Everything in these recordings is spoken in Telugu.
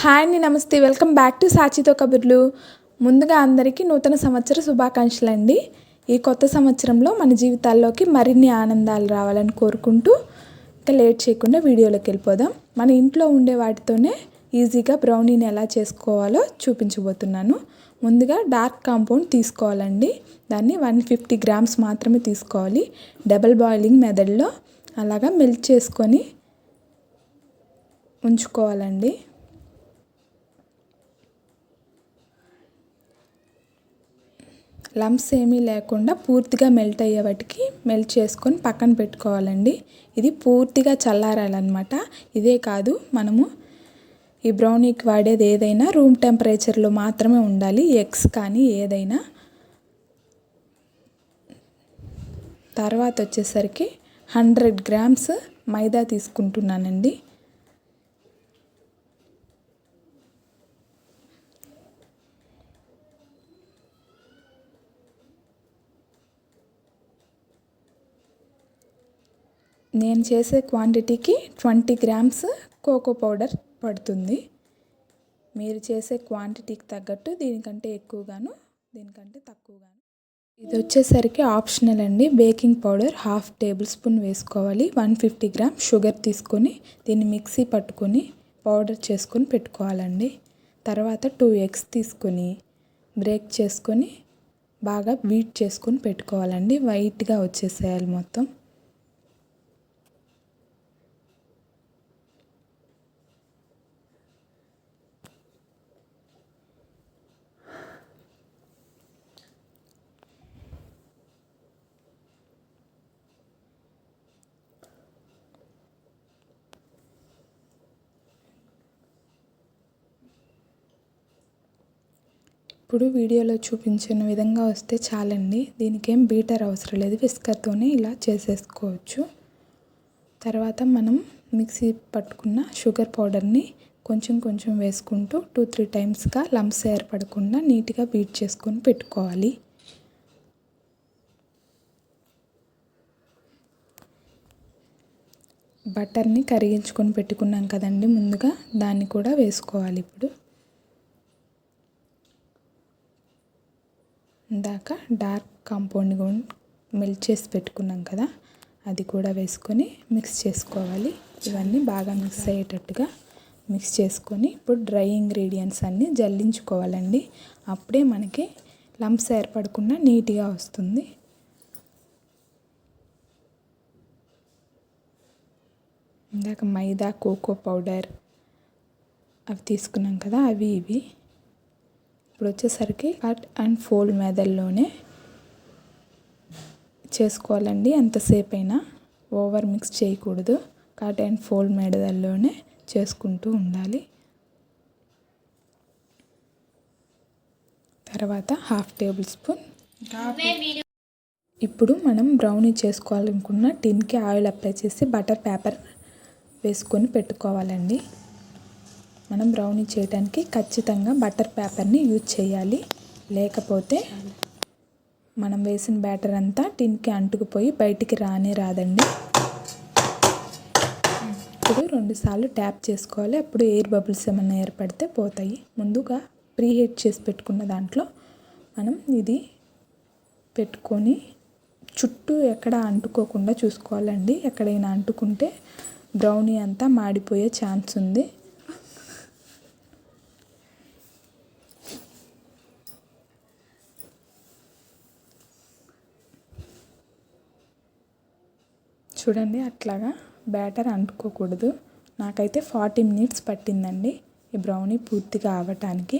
హాయ్ అండి నమస్తే. వెల్కమ్ బ్యాక్ టు సాచితో కబుర్లు. ముందుగా అందరికీ నూతన సంవత్సర శుభాకాంక్షలు అండి ఈ కొత్త సంవత్సరంలో మన జీవితాల్లోకి మరిన్ని ఆనందాలు రావాలని కోరుకుంటూ ఇంకా లేట్ చేయకుండా వీడియోలోకి వెళ్ళిపోదాం. మన ఇంట్లో ఉండే వాటితోనే ఈజీగా బ్రౌనీని ఎలా చేసుకోవాలో చూపించబోతున్నాను. ముందుగా డార్క్ కాంపౌండ్ తీసుకోవాలండి. దాన్ని వన్ ఫిఫ్టీ గ్రామ్స్ మాత్రమే తీసుకోవాలి. డబల్ బాయిలింగ్ మెథడ్లో అలాగా మెల్ట్ చేసుకొని ఉంచుకోవాలండి. లంప్స్ ఏమీ లేకుండా పూర్తిగా మెల్ట్ అయ్యే వాటికి మెల్ట్ చేసుకొని పక్కన పెట్టుకోవాలండి. ఇది పూర్తిగా చల్లారాలన్నమాట. ఇదే కాదు మనము ఈ బ్రౌనీకి వాడేది ఏదైనా రూమ్ టెంపరేచర్లో మాత్రమే ఉండాలి. ఎగ్స్ కానీ ఏదైనా. తర్వాత వచ్చేసరికి హండ్రెడ్ గ్రామ్స్ మైదా తీసుకుంటున్నానండి. నేను చేసే క్వాంటిటీకి ట్వంటీ గ్రామ్స్ కోకో పౌడర్ పడుతుంది. మీరు చేసే క్వాంటిటీకి తగ్గట్టు దీనికంటే ఎక్కువగాను దీనికంటే తక్కువగాను. ఇది వచ్చేసరికి ఆప్షనల్ అండి. Baking powder half tablespoon వేసుకోవాలి. వన్ ఫిఫ్టీ గ్రామ్ షుగర్ తీసుకొని దీన్ని మిక్సీ పట్టుకొని పౌడర్ చేసుకొని పెట్టుకోవాలండి. తర్వాత టూ ఎగ్స్ తీసుకొని బ్రేక్ చేసుకొని బాగా బీట్ చేసుకొని పెట్టుకోవాలండి. వైట్గా వచ్చేసేయాలి మొత్తం. ఇప్పుడు వీడియోలో చూపించిన విధంగా వస్తే చాలండి. దీనికేం బీటర్ అవసరం లేదు. విస్కర్తోనే ఇలా చేసేసుకోవచ్చు. తర్వాత మనం మిక్సీ పట్టుకున్న షుగర్ పౌడర్ని కొంచెం కొంచెం వేసుకుంటూ టూ త్రీ టైమ్స్గా లంప్స్ ఏర్పడకుండా నీట్గా బీట్ చేసుకొని పెట్టుకోవాలి. బటర్ని కరిగించుకొని పెట్టుకున్నాం కదండి ముందుగా. దాన్ని కూడా వేసుకోవాలి ఇప్పుడు. ఇందాక డార్క్ కాంపౌండ్ మెల్ట్ చేసి పెట్టుకున్నాం కదా అది కూడా వేసుకొని మిక్స్ చేసుకోవాలి. ఇవన్నీ బాగా మిక్స్ అయ్యేటట్టుగా మిక్స్ చేసుకొని ఇప్పుడు డ్రై ఇంగ్రీడియంట్స్ అన్నీ జల్లించుకోవాలండి. అప్పుడే మనకి లంప్స్ ఏర్పడకుండా నీట్గా వస్తుంది. ఇందాక మైదా కోకో పౌడర్ అవి తీసుకున్నాం కదా అవి ఇవి. ఇప్పుడు వచ్చేసరికి కట్ అండ్ ఫోల్డ్ మెథడ్లోనే చేసుకోవాలండి. ఎంతసేపు అయినా ఓవర్ మిక్స్ చేయకూడదు. కట్ అండ్ ఫోల్డ్ మెథడ్లోనే చేసుకుంటూ ఉండాలి. తర్వాత హాఫ్ టేబుల్ స్పూన్ ఇప్పుడు మనం బ్రౌనీ చేసుకోవాలనుకున్న టిన్కి ఆయిల్ అప్లై చేసి బటర్ పేపర్ వేసుకొని పెట్టుకోవాలండి. మనం బ్రౌనీ చేయడానికి ఖచ్చితంగా బటర్ పేపర్ని యూజ్ చేయాలి. లేకపోతే మనం వేసిన బ్యాటర్ అంతా టిన్కి అంటుకుపోయి బయటికి రానే రాదండి. ఇప్పుడు రెండుసార్లు ట్యాప్ చేసుకోవాలి. అప్పుడు ఎయిర్ బబుల్స్ ఏమైనా ఏర్పడితే పోతాయి. ముందుగా ప్రీహీట్ చేసి పెట్టుకున్న దాంట్లో మనం ఇది పెట్టుకొని చుట్టూ ఎక్కడ అంటుకోకుండా చూసుకోవాలండి. ఎక్కడైనా అంటుకుంటే బ్రౌనీ అంతా మాడిపోయే ఛాన్స్ ఉంది. చూడండి అట్లాగా బ్యాటర్ అంటుకోకూడదు. నాకైతే ఫార్టీ మినిట్స్ పట్టిందండి ఈ బ్రౌనీ పూర్తిగా అవ్వటానికి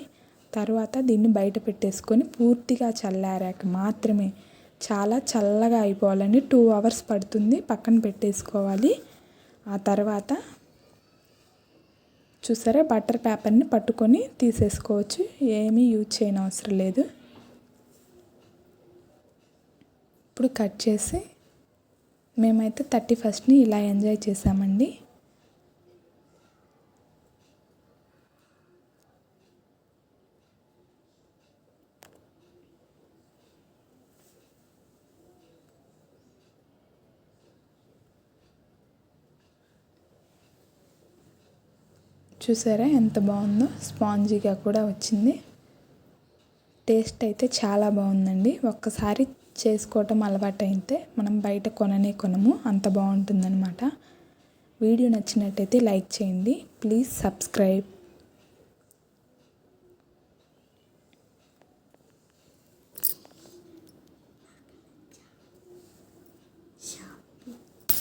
తర్వాత దీన్ని బయట పెట్టేసుకొని పూర్తిగా చల్లారాక మాత్రమే చాలా చల్లగా అయిపోవాలండి. టూ అవర్స్ పడుతుంది పక్కన పెట్టేసుకోవాలి. ఆ తర్వాత చూసారా బటర్ పేపర్ని పట్టుకొని తీసేసుకోవచ్చు. ఏమీ యూజ్ చేయని అవసరం లేదు. ఇప్పుడు కట్ చేసి మేమైతే థర్టీ ఫస్ట్ని ఇలా ఎంజాయ్ చేసామండి. చూసారా ఎంత బాగుందో? స్పాంజీగా కూడా వచ్చింది. టేస్ట్ అయితే చాలా బాగుందండి. ఒక్కసారి చేసుకోవటం అలవాటైతే మనం బయట కొననే కొనము. అంత బాగుంటుందన్నమాట. వీడియో నచ్చినట్టయితే లైక్ చేయండి. Please subscribe.